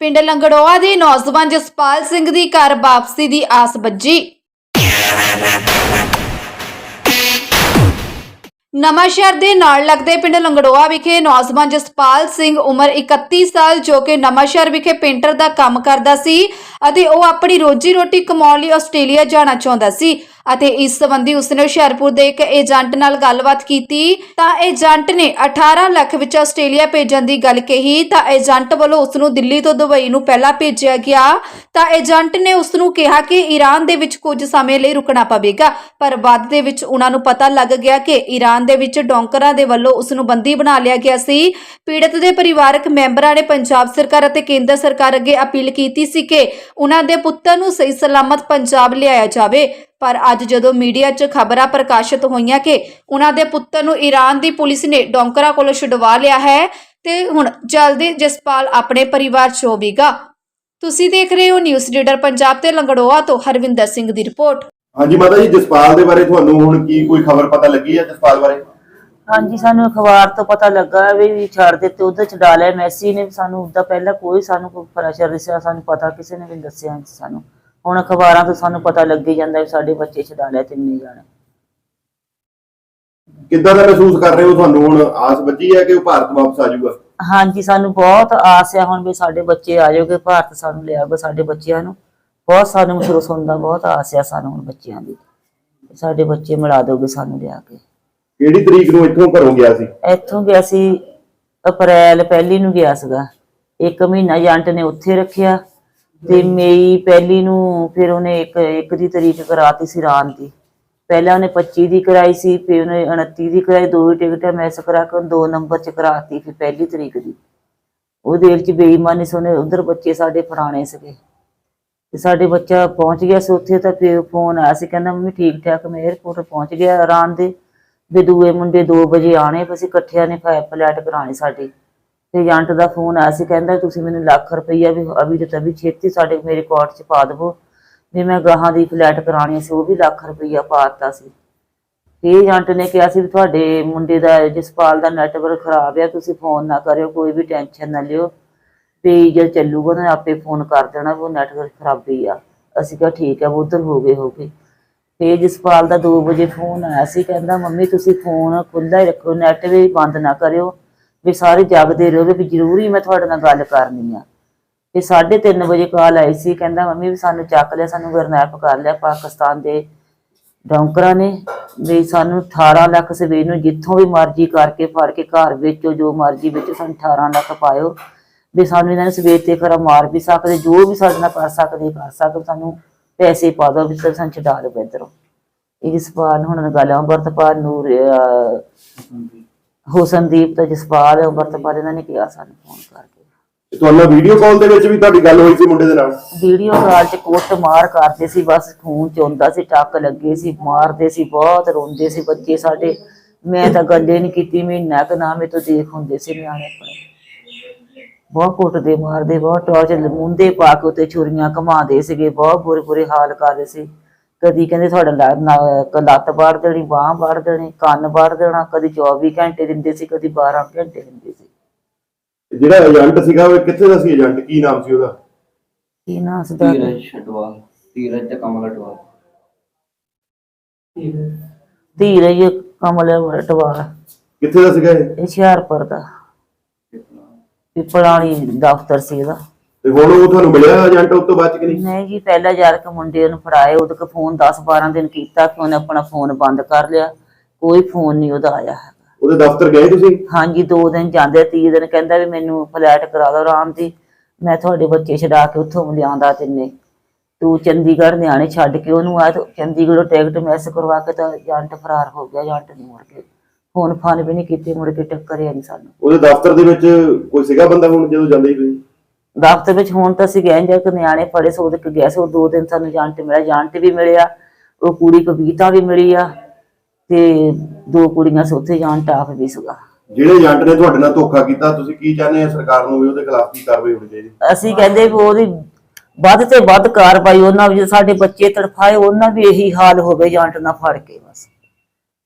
ਪਿੰਡ ਲੰਗੜੋਆ ਦੇ ਨੌਜਵਾਨ ਜਸਪਾਲ ਸਿੰਘ ਦੀ ਘਰ ਵਾਪਸੀ ਦੀ ਆਸ ਬੱਜੀ ਨਵਾਂ ਸ਼ਹਿਰ ਦੇ ਨਾਲ ਲੱਗਦੇ ਪਿੰਡ ਲੰਗੜੋਆ ਵਿਖੇ ਨੌਜਵਾਨ ਜਸਪਾਲ ਸਿੰਘ ਉਮਰ 31 ਸਾਲ, ਜੋ ਕਿ ਨਵਾਂ ਸ਼ਹਿਰ ਵਿਖੇ ਪੇਂਟਰ ਦਾ ਕੰਮ ਕਰਦਾ ਸੀ ਅਤੇ ਉਹ ਆਪਣੀ ਰੋਜੀ ਰੋਟੀ ਕਮਾਉਣ ਲਈ ਆਸਟ੍ਰੇਲੀਆ ਜਾਣਾ ਚਾਹੁੰਦਾ ਸੀ। ਅਤੇ ਇਸ ਸੰਬੰਧੀ ਉਸਨੇ ਹੁਸ਼ਿਆਰਪੁਰ ਦੇ ਇੱਕ ਏਜੰਟ ਨਾਲ ਗੱਲਬਾਤ ਕੀਤੀ। ਤਾਂ ਏਜੰਟ ਨੇ 18 ਲੱਖ ਵਿੱਚ ਆਸਟ੍ਰੇਲੀਆ ਭੇਜਣ ਦੀ ਗੱਲ ਕਹੀ। ਤਾਂ ਏਜੰਟ ਵੱਲੋਂ ਉਸ ਨੂੰ ਦਿੱਲੀ ਤੋਂ ਦੁਬਈ ਨੂੰ ਪਹਿਲਾਂ ਭੇਜਿਆ ਗਿਆ। ਤਾਂ ਏਜੰਟ ਨੇ ਉਸ ਨੂੰ ਕਿਹਾ ਕਿ ਈਰਾਨ ਦੇ ਵਿੱਚ ਕੁਝ ਸਮੇਂ ਲਈ ਰੁਕਣਾ ਪਵੇਗਾ, ਪਰ ਬਾਅਦ ਦੇ ਵਿੱਚ ਉਹਨਾਂ ਨੂੰ ਪਤਾ ਲੱਗ ਗਿਆ ਕਿ ਈਰਾਨ ਦੇ ਵਿੱਚ ਡੋਂਕਰਾਂ ਦੇ ਵੱਲੋਂ ਉਸ ਨੂੰ ਬੰਦੀ ਬਣਾ ਲਿਆ ਗਿਆ ਸੀ। ਪੀੜਤ ਦੇ ਪਰਿਵਾਰਕ ਮੈਂਬਰਾਂ ਨੇ ਪੰਜਾਬ ਸਰਕਾਰ ਅਤੇ ਕੇਂਦਰ ਸਰਕਾਰ ਅੱਗੇ ਅਪੀਲ ਕੀਤੀ ਸੀ ਕਿ ਉਹਨਾਂ ਦੇ ਪੁੱਤਰ ਨੂੰ ਸਹੀ ਸਲਾਮਤ ਪੰਜਾਬ ਲਿਆਇਆ ਜਾਵੇ। ਪਰ ਅੱਜ ਜਦੋਂ ਮੀਡੀਆ 'ਚ ਖਬਰਾਂ ਪ੍ਰਕਾਸ਼ਿਤ ਹੋਈਆਂ ਕਿ ਉਹਨਾਂ ਦੇ ਪੁੱਤਰ ਨੂੰ ਈਰਾਨ ਦੀ ਪੁਲਿਸ ਨੇ ਡੋਂਕਰਾਂ ਕੋਲੋਂ ਛੁਡਵਾ ਲਿਆ ਹੈ ਤੇ ਹੁਣ ਜਲਦੀ ਜਸਪਾਲ ਆਪਣੇ ਪਰਿਵਾਰ 'ਚ ਹੋਵੇਗਾ। ਤੁਸੀਂ ਦੇਖ ਰਹੇ ਹੋ ਨਿਊਜ਼ ਰੀਡਰ ਪੰਜਾਬ ਤੇ ਲੰਗੜੋਆ ਤੋਂ ਹਰਵਿੰਦਰ ਸਿੰਘ ਦੀ ਰਿਪੋਰਟ। ਹਾਂਜੀ ਮਾਤਾ ਜੀ ਜਸਪਾਲ ਦੇ ਬਾਰੇ ਤੁਹਾਨੂੰ ਹੁਣ ਕੀ ਕੋਈ ਖਬਰ ਪਤਾ ਲੱਗੀ ਹੈ ਜਸਪਾਲ ਬਾਰੇ? ਹਾਂਜੀ ਸਾਨੂੰ ਅਖਬਾਰ ਤੋਂ ਪਤਾ ਲੱਗਾ ਵੀ ਵੀ ਛੱਡ ਦਿੱਤੇ ਉਧਰ ਛਡਾ ਲਿਆ ਮੈਸੀ ਨੇ ਸਾਨੂੰ ਉਦਾਂ ਪਹਿਲਾਂ ਕੋਈ ਸਾਨੂੰ ਕੋਈ ਪ੍ਰੈਸ਼ਰ ਦੱਸਿਆ ਸਾਨੂੰ ਪਤਾ ਕਿਸੇ ਨੇ ਵੀ ਦੱਸਿਆ ਨਹੀਂ ਸਾਨੂੰ। ਹੁਣ ਅਖਬਾਰਾਂ ਤੋਂ ਸਾਨੂੰ ਪਤਾ ਲੱਗ ਜਾਂਦਾ ਵੀ ਸਾਡੇ ਬੱਚੇ ਛਡਾ ਲਿਆ ਤਿੰਨੇ ਜਾਣੇ। ਕਿੱਦਾਂ ਦਾ ਮਹਿਸੂਸ ਕਰ ਰਹੇ ਹੋ ਤੁਹਾਨੂੰ ਹੁਣ? ਆਸ ਬੱਝੀ ਹੈ ਕਿ ਉਹ ਭਾਰਤ ਵਾਪਸ ਆ ਜਾਊਗਾ? ਹਾਂਜੀ ਸਾਨੂੰ ਬਹੁਤ ਆਸ ਹੈ ਹੁਣ ਵੀ ਸਾਡੇ ਬੱਚੇ ਆ ਜਾਓਗੇ ਭਾਰਤ ਸਾਨੂੰ ਲਿਆਊਗਾ ਸਾਡੇ ਬੱਚਿਆਂ ਨੂੰ। ਬਹੁਤ ਸਾਨੂੰ ਮਹਿਸੂਸ ਹੁੰਦਾ ਬਹੁਤ ਆਸ ਹੈ ਸਾਨੂੰ ਹੁਣ ਬੱਚਿਆਂ ਦੀ। ਸਾਡੇ ਬੱਚੇ ਮਿਲਾ ਦੋਗੇ ਸਾਨੂੰ ਲਿਆ ਕੇ। ਕਿਹੜੀ ਤਰੀਕ ਨੂੰ ਇੱਥੋਂ ਘਰੋਂ ਗਿਆ ਸੀ? ਇੱਥੋਂ ਗਿਆ ਸੀ ਅਪ੍ਰੈਲ ਪਹਿਲੀ ਨੂੰ ਗਿਆ ਸੀਗਾ। ਇੱਕ ਮਹੀਨਾ ਏਜੰਟ ਨੇ ਉੱਥੇ ਰੱਖਿਆ। ਤੇ ਮਈ ਪਹਿਲੀ ਨੂੰ ਫਿਰ ਉਹਨੇ ਇੱਕ ਇੱਕ ਦੀ ਤਰੀਕ ਕਰਾਤੀ ਸੀ ਰਾਨ ਦੀ। ਪਹਿਲਾਂ ਉਹਨੇ 25 ਦੀ ਕਰਾਈ ਸੀ ਫਿਰ ਉਹਨੇ 29 ਦੀ ਕਰਾਈ ਦੋ ਹੀ ਟਿਕਟਾਂ ਮੈਸ ਕਰਾ ਕੇ ਦੋ ਨੰਬਰ ਚ ਕਰਾਤੀ ਫਿਰ ਪਹਿਲੀ ਤਰੀਕ ਦੀ। ਉਹ ਦੇਰ ਚ ਬੇਈਮਾਨੀ ਸੋਨੇ ਉਧਰ ਬੱਚੇ ਸਾਡੇ ਫੜਾਣੇ ਸੀਗੇ। ਤੇ ਸਾਡੇ ਬੱਚਾ ਪਹੁੰਚ ਗਿਆ ਸੀ ਉੱਥੇ ਤਾਂ ਫਿਰ ਫੋਨ ਆਇਆ ਸੀ ਕਹਿੰਦਾ ਮੰਮੀ ਠੀਕ ਠਾਕ ਮੈਂ 에어ਪੋਰਟ ਪਹੁੰਚ ਗਿਆ ਰਾਨ ਦੇ। ਵੀ ਦੂਏ ਮੁੰਡੇ 2 ਵਜੇ ਆਣੇ ਵੀ ਅਸੀਂ ਇਕੱਠਿਆਂ ਨੇ ਫਲੈਟ ਕਰਾਣੀ ਸਾਡੀ। ਤੇ ਏਜੰਟ ਦਾ ਫੋਨ ਆਇਆ ਸੀ, ਕਹਿੰਦਾ ਤੁਸੀਂ ਮੈਨੂੰ ਲੱਖ ਰੁਪਈਆ ਵੀ ਅਭੀ ਤੇ ਤਭੀ ਛੇਤੀ ਸਾਡੇ ਮੇਰੇ ਕੋਰਟ 'ਚ ਪਾ ਦੇਵੋ। ਵੀ ਮੈਂ ਗਾਹਾਂ ਦੀ ਫਲੈਟ ਕਰਾਣੀ ਸੀ, ਉਹ ਵੀ ਲੱਖ ਰੁਪਈਆ ਪਾ ਦਿੱਤਾ ਸੀ। ਤੇ ਏਜੰਟ ਨੇ ਕਿਹਾ ਸੀ ਵੀ ਤੁਹਾਡੇ ਮੁੰਡੇ ਦਾ ਜਸਪਾਲ ਦਾ ਨੈਟਵਰਕ ਖਰਾਬ ਆ, ਤੁਸੀਂ ਫੋਨ ਨਾ ਕਰਿਓ, ਕੋਈ ਵੀ ਟੈਨਸ਼ਨ ਨਾ ਲਿਓ। ਵੀ ਜਦ ਚੱਲੂਗਾ ਨਾ ਆਪੇ ਫੋਨ ਕਰ ਦੇਣਾ ਵੀ ਉਹ ਨੈਟਵਰਕ ਖਰਾਬੀ ਆ। ਅਸੀਂ ਕਿਹਾ ਠੀਕ ਆ ਉਹ ਉਧਰ ਹੋ ਗਏ ਹੋ ਗਏ। ਤੇ ਜਸਪਾਲ ਦਾ 2 ਵਜੇ ਫੋਨ ਆਇਆ ਸੀ, ਕਹਿੰਦਾ, ਮੰਮੀ, ਤੁਸੀਂ ਫੋਨ ਖੁੱਲ੍ਹਾ ਹੀ ਰੱਖੋ, ਨੈਟ ਵੀ ਬੰਦ ਨਾ ਕਰਿਓ। ਵੀ ਸਾਰੇ ਜਾਗਦੇ ਰਹੋਗੇ ਵੀ ਜ਼ਰੂਰੀ ਮੈਂ ਤੁਹਾਡੇ ਨਾਲ ਗੱਲ ਕਰਨੀ ਆ। ਤੇ 3:30 ਵਜੇ ਕਾਲ ਆਈ ਸੀ ਕਹਿੰਦਾ ਮੰਮੀ ਵੀ ਸਾਨੂੰ ਚੱਕ ਲਿਆ ਸਾਨੂੰ ਗਰਨੈਪ ਕਰ ਲਿਆ ਪਾਕਿਸਤਾਨ ਦੇ ਡੌਂਕਰਾਂ ਨੇ। ਵੀ ਸਾਨੂੰ 18 ਲੱਖ ਸਵੇਰ ਨੂੰ ਜਿੱਥੋਂ ਵੀ ਮਰਜ਼ੀ ਕਰਕੇ ਫੜ ਕੇ ਘਰ ਵਿੱਚੋਂ ਜੋ ਮਰਜ਼ੀ ਵਿੱਚ ਸਾਨੂੰ 18 ਲੱਖ ਪਾਇਓ। ਵੀ ਸਾਨੂੰ ਇਹਨਾਂ ਨੇ ਸਵੇਰ ਤੇ ਖਰਾ ਮਾਰ ਵੀ ਸਕਦੇ ਜੋ ਵੀ ਸਾਡੇ ਨਾਲ ਕਰ ਸਕਦੇ ਕਰ ਸਕਦੇ ਸਾਨੂੰ ਪੈਸੇ ਪਾ ਦਿਓ ਵੀ ਤੇ ਸਾਨੂੰ ਛਡਾ ਦਿਓ ਇੱਧਰੋਂ। ਇਹ ਜਸਪਾਲ ਹੁਣ ਗੱਲ ਅੰਮ੍ਰਿਤਪਾਲ ਨੂਰ ਅਹ, ਹੁਸਨਦੀਪ ਤੇ ਜਸਪਾਲ ਅੰਮ੍ਰਿਤਪਾਲ ਇਹਨਾਂ ਨੇ ਕਿਹਾ ਸਾਨੂੰ ਫੋਨ ਕਰਕੇ। ਤੁਹਾਨੂੰ ਵੀਡੀਓ ਕਾਲ ਦੇ ਵਿੱਚ ਵੀ ਤੁਹਾਡੀ ਗੱਲ ਹੋਈ ਸੀ ਮੁੰਡੇ ਦੇ ਨਾਲ? ਵੀਡੀਓ ਕਾਲ 'ਚ ਕੁੱਟ ਮਾਰ ਕਰਦੇ ਸੀ ਬਸ ਖੂਨ ਚੋਂਦਾ ਸੀ ਟੱਕ ਲੱਗੇ ਸੀ ਮਾਰਦੇ ਸੀ ਬਹੁਤ ਰੋਂਦੇ ਸੀ ਬੱਚੇ ਸਾਡੇ। ਮੈਂ ਤਾਂ ਗੱਲੇ ਨਹੀਂ ਕੀਤੀ ਮਹੀਨਾ ਕੁ ਨਾ ਮੇ ਤੋਂ ਦੇਖ ਹੁੰਦੇ ਸੀ ਨਿਆਣੇ ਆਪਣੇ। ਬਹੁਤ ਕੁੱਟਦੇ ਮਾਰਦੇ ਬਹੁਤ ਟੌਰਚਰ ਮੁੰਦੇ ਪਾ ਕੇ ਉੱਤੇ ਛੁਰੀਆਂ ਘਮਾਉਂਦੇ ਸੀਗੇ ਬਹੁਤ ਬੁਰੇ ਬੁਰੇ ਹਾਲ ਕਰਦੇ ਸੀ। ਕਦੀ ਕਹਿੰਦੇ ਤੁਹਾਡਾ ਲ- ਨਾ- ਲੱਤ ਬਾੜ ਦੇਣੀ ਬਾਹ ਬਾੜ ਦੇਣੀ ਕੰਨ ਬਾੜ ਦੇਣਾ ਕਦੀ 24 ਘੰਟੇ ਦਿੰਦੇ ਸੀ ਕਦੀ 12 ਘੰਟੇ ਦਿੰਦੇ ਸੀ। ਜਿਹੜਾ ਏਜੰਟ ਸੀਗਾ ਉਹ ਕਿੱਥੇ ਦਾ ਸੀ ਏਜੰਟ? ਕੀ ਨਾਮ ਸੀ ਉਹਦਾ? ਕੀ ਨਾਂ ਸੀ ਉਹਦਾ? ਧੀਰਜ ਛਡਵਾਲ ਧੀਰਜ ਤੇ ਕਮਲ ਅਟਵਾਲ। ਧੀਰਜ ਕਮਲ ਵਟਵਾਲ ਕਿੱਥੇ ਦਾ ਸੀਗਾ ਇਹ? ਇਹ ਹੁਸ਼ਿਆਰਪੁਰ ਦਾ। ਪਿਪਲਾਣੀ ਦਫ਼ਤਰ ਸੀ ਇਹਦਾ। ਤੇ ਹੁਣ ਉਹ ਤੁਹਾਨੂੰ ਮਿਲਿਆ ਏਜੰਟ ਉਸ ਤੋਂ ਬਾਅਦ ਚ ਕਿ ਨਹੀਂ? ਨਹੀਂ ਜੀ ਪਹਿਲਾਂ ਯਾਰ ਕੇ ਮੁੰਡੇ ਨੂੰ ਫੜਾਏ ਉਹਦੇ ਕੋ ਫੋਨ 10 12 ਦਿਨ ਕੀਤਾ ਕਿ ਉਹਨੇ ਆਪਣਾ ਫੋਨ ਬੰਦ ਕਰ ਲਿਆ। ਕੋਈ ਫੋਨ ਨਹੀਂ ਉਹਦਾ ਆਇਆ। ਉਹਦੇ ਦਫ਼ਤਰ ਗਏ ਤੁਸੀਂ? ਹਾਂਜੀ ਦੋ ਦਿਨ ਜਾਂਦੇ ਤੀਏ ਦਿਨ ਕਹਿੰਦਾ ਵੀ ਮੈਨੂੰ ਫਲੈਟ ਕਰਾ ਦਿਓ ਆਰਾਮ ਦੀ। ਮੈਂ ਤੁਹਾਡੇ ਬੱਚੇ ਛਡਾ ਕੇ ਉੱਥੋਂ ਲਿਆਂਦਾ ਤਿੰਨੇ। ਤੂੰ ਚੰਡੀਗੜ੍ਹ ਨਿਆਣੇ ਛੱਡ ਕੇ ਉਹਨੂੰ ਤੇ ਚੰਡੀਗੜ੍ਹੋਂ ਟਿਕਟ ਮੈਸ ਕਰਵਾ ਕੇ ਤਾਂ ਏਜੰਟ ਫਰਾਰ ਹੋ ਗਿਆ ਏਜੰਟ ਨਹੀਂ ਮੁੜ ਕੇ। ਫੋਨ ਫਾਨ ਵੀ ਨਹੀਂ ਕੀਤੇ ਮੁੜ ਕੇ ਟੱਕਰਿਆ ਨਹੀਂ ਸਾਨੂੰ। ਉਹਦੇ ਦਫ਼ਤਰ ਦੇ ਵਿੱਚ ਕੋਈ ਸੀਗਾ ਬੰਦਾ ਹੁਣ ਜਦੋਂ ਜਾਂਦੇ ਸੀ ਤੁਸੀਂ? ਦਫ਼ਤਰ ਵਿੱਚ ਹੁਣ ਤਾਂ ਅਸੀਂ ਗਏ ਜੇ ਨਿਆਣੇ ਫੜੇ ਸੋ ਉਹਦੇ ਗਿਆ ਸੀ ਦੋ ਦਿਨ ਸਾਨੂੰ ਏਜੰਟ ਮਿਲਿਆ ਏਜੰਟ ਵੀ ਮਿਲਿਆ ਉਹ ਕੁੜੀ ਕਵਿਤਾ ਵੀ ਮਿਲੀ ਆ ਤੇ ਦੋ ਕੁੜੀਆਂ ਸੀ ਉੱਥੇ ਏਜੰਟ ਆਪ ਵੀ ਸੀਗਾ। ਜਿਹੜੇ ਏਜੰਟ ਨੇ ਤੁਹਾਡੇ ਨਾਲ ਧੋਖਾ ਕੀਤਾ ਤੁਸੀਂ ਕੀ ਚਾਹੁੰਦੇ ਆ ਸਰਕਾਰ ਨੂੰ ਵੀ ਉਹਦੇ ਖਿਲਾਫ ਕੀ ਕਾਰਵਾਈ ਹੋਣੀ ਚਾਹੀਦੀ? ਅਸੀਂ ਕਹਿੰਦੇ ਵੀ ਉਹਦੀ ਵੱਧ ਤੇ ਵੱਧ ਕਾਰਵਾਈ ਉਹਨਾਂ ਵੀ ਸਾਡੇ ਬੱਚੇ ਤੜਫਾਏ ਉਹਨਾਂ ਵੀ ਇਹੀ ਹਾਲ ਹੋਵੇ ਏਜੰਟ ਨਾਲ ਫੜ ਕੇ ਬਸ।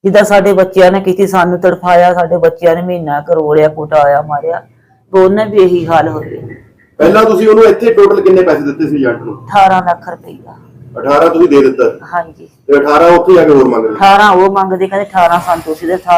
ਜਿੱਦਾਂ ਸਾਡੇ ਬੱਚਿਆਂ ਨੇ ਕੀਤੀ ਸਾਨੂੰ ਤੜਫਾਇਆ ਸਾਡੇ ਬੱਚਿਆਂ ਨੇ ਮਹੀਨਾ ਕਰੋੜਿਆ ਕੁਟਾਇਆ ਮਾਰਿਆ ਤੇ ਉਹਨਾਂ ਵੀ ਇਹੀ ਹਾਲ ਹੋਵੇ। ਪਹਿਲਾਂ ਤੁਸੀਂ ਉਹਨੂੰ ਇੱਥੇ ਟੋਟਲ ਕਿੰਨੇ ਪੈਸੇ ਦਿੱਤੇ ਸੀ ਏਜੰਟ ਨੂੰ? 18 ਲੱਖ ਰੁਪਈਆ। 18 ਤੁਸੀਂ ਦੇ ਦਿੱਤਾ। ਹਾਂਜੀ। ਤੇ 18 ਉੱਥੇ ਜਾ ਕੇ ਹੋਰ ਮੰਗਦੇ 18 ਉਹ ਮੰਗਦੇ ਕਹਿੰਦੇ 18 ਸੰਤੋਸ਼ੀ ਦੇ 18